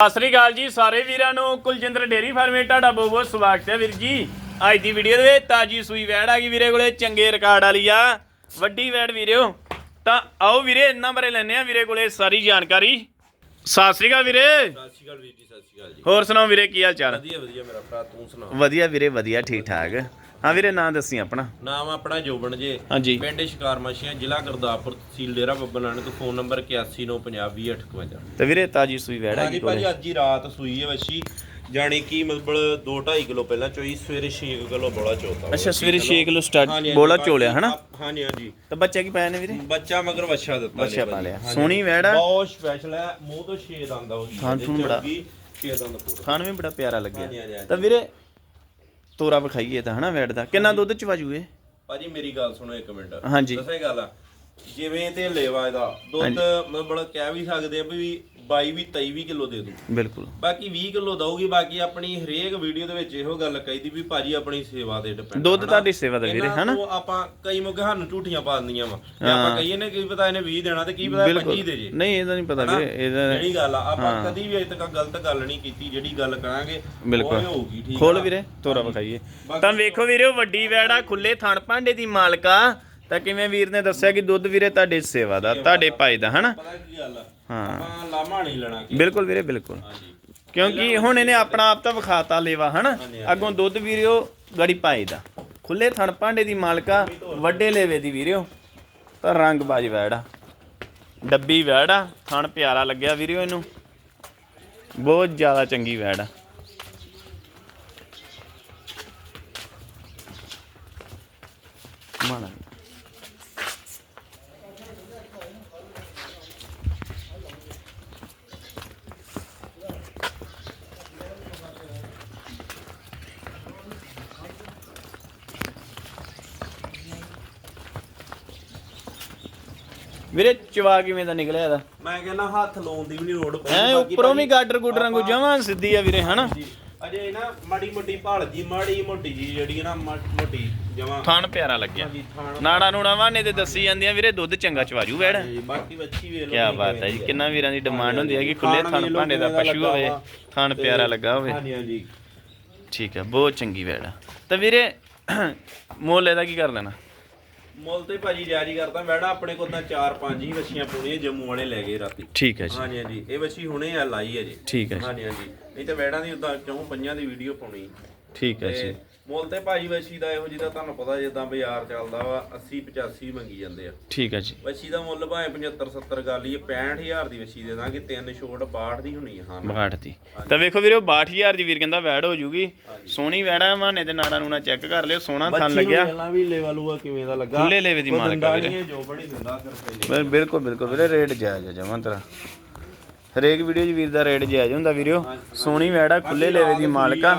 ਸਤਿ ਸ੍ਰੀ ਅਕਾਲ ਜੀ ਸਾਰੇ ਵੀਰਾਂ ਨੂੰ ਕੁਲਜਿੰਦਰ ਡੇਰੀ ਫਾਰਮੇ ਤੁਹਾਡਾ ਬਹੁਤ ਬਹੁਤ ਸਵਾਗਤ ਹੈ ਵੀਰ ਜੀ। ਅੱਜ ਦੀ ਵੀਡੀਓ ਦੇ ਵਿੱਚ ਤਾਜੀ ਸੂਈ ਵੈੜ ਆ ਗਈ ਵੀਰੇ ਕੋਲੇ ਚੰਗੇ ਰਿਕਾਰਡ ਵਾਲੀ ਆ। ਵੱਡੀ ਵੈੜ ਵੀਰਿਓ ਤਾਂ ਆਓ ਵੀਰੇ ਇਹਨਾਂ ਬਾਰੇ ਲੈਣੇ ਆ ਵੀਰੇ ਕੋਲੇ ਸਾਰੀ ਜਾਣਕਾਰੀ। ਸਤਿ ਸ੍ਰੀ ਅਕਾਲ ਵੀਰੇ। ਸਤਿ ਸ਼੍ਰੀ ਅਕਾਲ ਵੀਰ ਜੀ ਸਤਿ ਸ਼੍ਰੀ ਅਕਾਲ ਜੀ। ਹੋਰ ਸੁਣਾਓ ਵੀਰੇ ਕੀ ਹਾਲ ਚਾਲ? ਵਧੀਆ ਵਧੀਆ ਮੇਰਾ ਭਰਾ ਤੂੰ ਸੁਣਾ ਵਧੀਆ ਵੀਰੇ ਵਧੀਆ ਠੀਕ ਠਾਕ ਹਾਂ ਵੀਰੇ ਨਾਂ ਦੱਸੀ ਆਪਣਾ। ਨਾਮ ਆਪਣਾ ਜੋਬਨ ਜੇ। ਹਾਂਜੀ। ਪਿੰਡ ਸ਼ਿਕਾਰ ਮੱਛੀਆਂ ਜ਼ਿਲ੍ਹਾ ਗੁਰਦਾਸਪੁਰ ਤਹਿਸੀਲ ਡੇਰਾ ਬੱਬਾ ਨਾਨਕ ਫੋਨ ਨੰਬਰ 8195020858 ਤੇ ਵੀਰੇ ਤਾਜੀ ਸੂਈ ਵੈੜ ਆ ਹਾਂਜੀ ਭਾਜੀ ਅੱਜ ਹੀ ਰਾਤ ਸੂਈ ਹੈ ਵੱਛੀ। ਜਾਣੀ ਕਿ ਮਤਲਬ 2.5 ਕਿਲੋ ਪਹਿਲਾਂ ਚੋਈ ਸਵੇਰੇ 6 ਕਿਲੋ ਬੋਲਾ ਚੋਤਾ ਅੱਛਾ ਸਵੇਰੇ 6 ਕਿਲੋ ਸਟਾਰਟ ਬੋਲਾ ਚੋਲਿਆ ਹਨਾ? ਹਾਂਜੀ ਹਾਂਜੀ। ਤਾਂ ਬੱਚੇ ਕੀ ਪਾਇਆ ਨੇ ਵੀਰੇ? ਬੱਚਾ ਮਗਰ ਵੱਛਾ ਦਿੱਤਾ ਨੇ ਪਾ। ਲਿਆ। ਸੋਹਣੀ ਵੈੜ ਆ। ਬਹੁਤ ਸਪੈਸ਼ਲ ਹੈ। ਮੂੰਹ ਤੋਂ 6 ਦੰਦ ਆ ਉਹ ਥਣ ਥੁਣ ਬੜਾ। 6 ਦੰਦ ਪੂਰਾ। ਖਾਣ ਵੀ ਬੜਾ ਪਿਆਰਾ ਲੱਗਿਆ। ਤਾਂ ਵੀਰੇ ਤੋਰਾ ਵਿਖਾਈਏ ਤਾਂ ਹਨਾ ਵੈੜ ਦਾ? ਕਿੰਨਾ ਦੁੱਧ ਚ ਵਾਜੂਏ ਭਾਜੀ ਮੇਰੀ ਗੱਲ ਸੁਣੋ ਇੱਕ ਮਿੰਟ। ਹਾਂਜੀ। ਦੱਸਾਂ ਇਹ ਗੱਲ ਆ। ਜਿਵੇਂ ਤੇ ਲੇਵਾ ਇਹਦਾ ਦੁੱਧ ਮਤਲਬ ਕਹਿ ਵੀ ਸਕਦੇ ਆ ਵੀ 22 ਵੀ 23 ਵੀ ਕਿਲੋ ਦੇ ਦੂ ਬਿਲਕੁਲ। ਬਾਕੀ 20 ਕਿਲੋ ਦਊਗੀ ਬਾਕੀ ਆਪਣੀ ਹਰੇਕ ਵੀਡੀਓ ਦੇ ਵਿੱਚ ਇਹੋ ਗੱਲ ਕਹੀਦੀ ਵੀ ਭਾਜੀ ਆਪਣੀ ਸੇਵਾ ਤੇ ਡਿਪੈਂਡ ਦੁੱਧ ਤੁਹਾਡੀ ਸੇਵਾ ਦਾ ਵੀਰੇ ਹਨਾ? ਆਪਾਂ ਕਈ ਮੌਕੇ ਸਾਨੂੰ ਝੂਠੀਆਂ ਪਾ ਦਿੰਦੀਆਂ ਵਾ। ਆਪਾਂ ਕਹੀਏ ਨੇ ਕੀ ਪਤਾ ਇਹਨੇ 20 ਦੇਣਾ ਤੇ ਕੀ ਪਤਾ ਇਹ 25 ਦੇ ਜੇ। ਨਹੀਂ ਇਹਦਾ ਨਹੀਂ ਪਤਾ ਵੀਰੇ ਇਹਦਾ ਜਿਹੜੀ ਗੱਲ ਆ ਆਪਾਂ ਕਦੀ ਵੀ ਅਜੇ ਤੱਕ ਗਲਤ ਗੱਲ ਨਹੀਂ ਕੀਤੀ ਜਿਹੜੀ ਗੱਲ ਕਰਾਂਗੇ। ਉਹ ਹੋਊਗੀ ਠੀਕ ਖੋਲ? ਵੀਰੇ ਤੋਰਾ ਵਿਖਾਈਏ। ਤਾਂ ਵੇਖੋ ਵੀਰੇ ਉਹ ਵੱਡੀ ਵੈੜਾ ਖੁੱਲੇ ਥਣ ਭਾਂਡੇ ਦੀ ਮਾਲਕਾ। ਤਾਂ ਕਿਵੇਂ ਵੀਰ ਨੇ ਦੱਸਿਆ ਕਿ ਦੁੱਧ ਵੀਰੇ ਤੁਹਾਡੇ ਸੇਵਾ ਦਾ ਤੁਹਾਡੇ ਭਾਈ ਦਾ ਹਨਾ? ਪਤਾ ਕੀ ਗੱਲ ਆ? ਹਾਂ। ਆਪਾਂ ਲਾਮਾ ਨਹੀਂ ਲੈਣਾ ਕਿ ਬਿਲਕੁਲ ਵੀਰੇ ਬਿਲਕੁਲ। ਹਾਂਜੀ। ਕਿਉਂਕਿ ਹੁਣ ਇਹਨੇ ਆਪਣਾ ਆਪ ਤਾਂ ਵਿਖਾਤਾ ਲੇਵਾ ਹਨਾ? ਅੱਗੋਂ ਦੁੱਧ ਵੀਰਿਓ ਗੜੀ ਪਾਈ ਦਾ। ਖੁੱਲੇ ਥਣ ਭਾਂਡੇ ਦੀ ਮਾਲਕਾ ਵੱਡੇ ਲੇਵੇ ਦੀ ਵੀਰਿਓ। ਤਾਂ ਰੰਗ ਬਾਜ ਵੈੜਾ। ਡੱਬੀ ਵੈੜਾ ਥਣ ਪਿਆਰਾ ਲੱਗਿਆ ਵੀਰਿਓ ਇਹਨੂੰ। ਬਹੁਤ ਜ਼ਿਆਦਾ ਚੰਗੀ ਵੈੜ ਮਾਣਾ ਵੀਰੇ ਚਵਾ ਕਿਵੇਂ ਦਾ ਨਿਕਲਿਆ ਇਹਦਾ? ਮੈਂ ਕਹਿੰਦਾ ਹੱਥ ਲਾਉਣ ਦੀ ਵੀ ਨਹੀਂ ਲੋੜ ਪਈ ਐ ਉੱਪਰੋਂ ਵੀ ਗਾਡਰ ਗੁੱਡਰ ਵਾਂਗੂ ਜਮਾਂ ਸਿੱਧੀ ਆ ਵੀਰੇ ਹਨਾ? ਜੀ। ਅਜੇ ਨਾ ਮਾੜੀ ਮੋਟੀ ਭਾਲ ਜੀ ਮਾੜੀ ਮੋਟੀ ਜੀ ਜਿਹੜੀ ਨਾ ਮਾ- ਮੋਟੀ ਜਮਾ। ਥਣ ਪਿਆਰਾ ਲੱਗਿਆ। ਜੀ ਥਾਣ। ਨਾੜਾ ਨੂੜਾ ਵਾਨੇ ਤੇ ਦੱਸੀ ਜਾਂਦੀਆਂ ਵੀਰੇ ਦੁੱਧ ਚੰਗਾ ਚਵਾਜੂ ਵੈੜ। ਜੀ ਬਾਕੀ ਵੱਛੀ ਵੇਖ ਲਓ ਕੀ ਬਾਤ ਹੈ ਜੀ ਕਿੰਨਾ ਵੀਰਾਂ ਦੀ ਡਿਮਾਂਡ ਹੁੰਦੀ ਹੈ ਕਿ ਖੁੱਲੇ ਥਣ ਭਾਂਡੇ ਦਾ ਦਾ ਪਸ਼ੂ ਹੋਵੇ। ਥਣ ਪਿਆਰਾ ਲੱਗਾ ਹੋਵੇ। ਹਾਂਜੀ ਹਾਂਜੀ। ਠੀਕ ਹੈ ਬਹੁਤ ਚੰਗੀ ਵੈੜ ਆ। ਤਾਂ ਵੀਰੇ ਮੁੱਲ ਇਹਦਾ ਕੀ ਕਰ ਲੈਣਾ? ਮੁੱਲ ਤੇ ਭਾਜੀ ਜਾਰੀ ਕਰਦਾ ਵੈੜਾ ਆਪਣੇ ਕੋਲ ਤਾਂ 4-5 ਹੀ ਵੱਛੀਆਂ ਪੁਣੀਆਂ ਜੰਮੂ ਵਾਲੇ ਲੈ ਗਏ ਰਾਤੀ। ਠੀਕ ਹੈ ਜੀ। ਹਾਂਜੀ ਹਾਂਜੀ ਇਹ ਵੱਛੀ ਹੁਣੇ ਆ ਲਾਈ ਹੈ ਜੀ। ਠੀਕ ਹੈ ਜੀ। ਹਾਂਜੀ ਹਾਂਜੀ। ਨਹੀਂ ਤਾਂ ਵੈੜਾਂ ਦੀ ਉਦਾਂ ਚੌਂ ਪੰਜਾਂ ਦੀ ਵੀਡੀਓ ਪਾਉਣੀ? ਠੀਕ ਹੈ ਜੀ। ਮੁੱਲ ਤੇ ਭਾਜੀ ਵੱਛੀ ਦਾ ਇਹੋ ਜਿਹਦਾ ਤੁਹਾਨੂੰ ਪਤਾ ਜਿੱਦਾਂ ਬਾਜ਼ਾਰ ਚੱਲਦਾ ਵਾ 80 85 ਮੰਗੀ ਜਾਂਦੇ ਆ। ਠੀਕ ਹੈ ਜੀ। ਵੱਛੀ ਦਾ ਮੁੱਲ ਭਾਵੇਂ 75 70 ਗੱਲ ਹੀ 65000 ਦੀ ਵੱਛੀ ਦੇ ਦਾਂਗੇ ਤਿੰਨ ਛੋਟ 62 ਦੀ ਹੋਣੀ ਹਾਂ। 62 ਦੀ। ਤਾਂ ਵੇਖੋ ਵੀਰੇ ਉਹ 62000 ਦੀ ਵੀਰ ਕਹਿੰਦਾ ਵੈੜ ਹੋ ਜੂਗੀ। ਸੋਹਣੀ ਵੈੜਾ ਮਾਨੇ ਤੇ ਨਾੜਾ ਨੂਣਾ ਚੈੱਕ ਕਰ ਲਿਓ ਸੋਹਣਾ ਥਣ ਲੱਗਿਆ। ਪਹਿਲਾਂ ਵੀ ਲੈਵਲ ਲੂਆ ਕਿਵੇਂ ਦਾ ਲੱਗਾ। ਖੁੱਲੇ ਲੇਵੇ ਦੀ ਮਾਲਕ ਵੀਰੇ। ਬਿਲਕੁਲ ਬਿਲਕੁਲ ਵੀਰੇ ਰੇਟ ਜਾਇਜ਼ ਹੈ ਜਮਾਂ ਤੇਰਾ। ਹਰੇਕ ਵੀਡੀਓ 'ਚ ਵੀਰ ਦਾ ਰੇਟ ਜਾਇਜ਼ ਹੁੰਦਾ ਵੀਰਿਓ। ਸੋਹਣੀ ਵੈੜਾ ਖੁੱਲੇ ਲੇਵੇ ਦੀ ਮਾਲਕਾ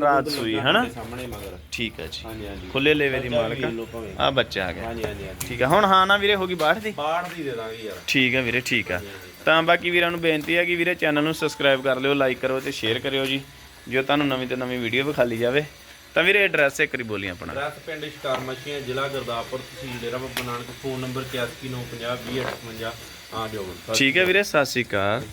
ਰਾਤ ਸੂਈ ਹਨਾ? ਸਾਡੇ ਸਾਹਮਣੇ ਮਗਰ। ਠੀਕ ਹੈ ਜੀ। ਖੁੱਲੇ ਲੇਵੇ ਦੀ ਮਾਲਕਾ। ਆ। ਬੱਚਾ ਆ ਗਿਆ। ਠੀਕ ਹੈ ਹੁਣ ਹਾਂ ਨਾ ਵੀਰੇ ਹੋ ਗਈ ਬਾਹਰ ਦੀ? 62 ਦੀ ਦੇ ਦਾਂਗੇ ਯਾਰ। ਠੀਕ ਹੈ ਵੀਰੇ ਠੀਕ ਆ। ਤਾਂ ਬਾਕੀ ਵੀਰਾਂ ਨੂੰ ਬੇਨਤੀ ਹੈ ਕਿ ਵੀਰੇ ਚੈਨਲ ਨੂੰ ਸਬਸਕ੍ਰਾਈਬ ਕਰ ਲਿਓ ਲਾਈਕ ਕਰੋ ਤੇ ਸ਼ੇਅਰ ਕਰਿਓ ਜੀ। ਜੋ ਤੁਹਾਨੂੰ ਨਵੀਂ ਤੋਂ ਨਵੀਂ ਵੀਡੀਓ ਵਿਖਾਲੀ ਜਾਵੇ। ਤਾਂ ਵੀਰੇ ਐਡਰੈਸ ਇੱਕ ਵਾਰੀ ਬੋਲੀ ਆਪਣਾ। ਰਸ ਪਿੰਡ ਸ਼ਿਕਾਰ ਮੱਛੀਆਂ ਜ਼ਿਲ੍ਹਾ ਗੁਰਦਾਸਪੁਰ ਤਹਿਸੀਲ ਡੇਰਾ ਬਾਬਾ ਨਾਨਕ ਫੋਨ ਨੰਬਰ 8195020858 ਆ ਜਾਓ। ਠੀਕ ਹੈ ਵੀਰੇ ਸਤਿ ਸ਼੍ਰੀ ਅਕਾਲ।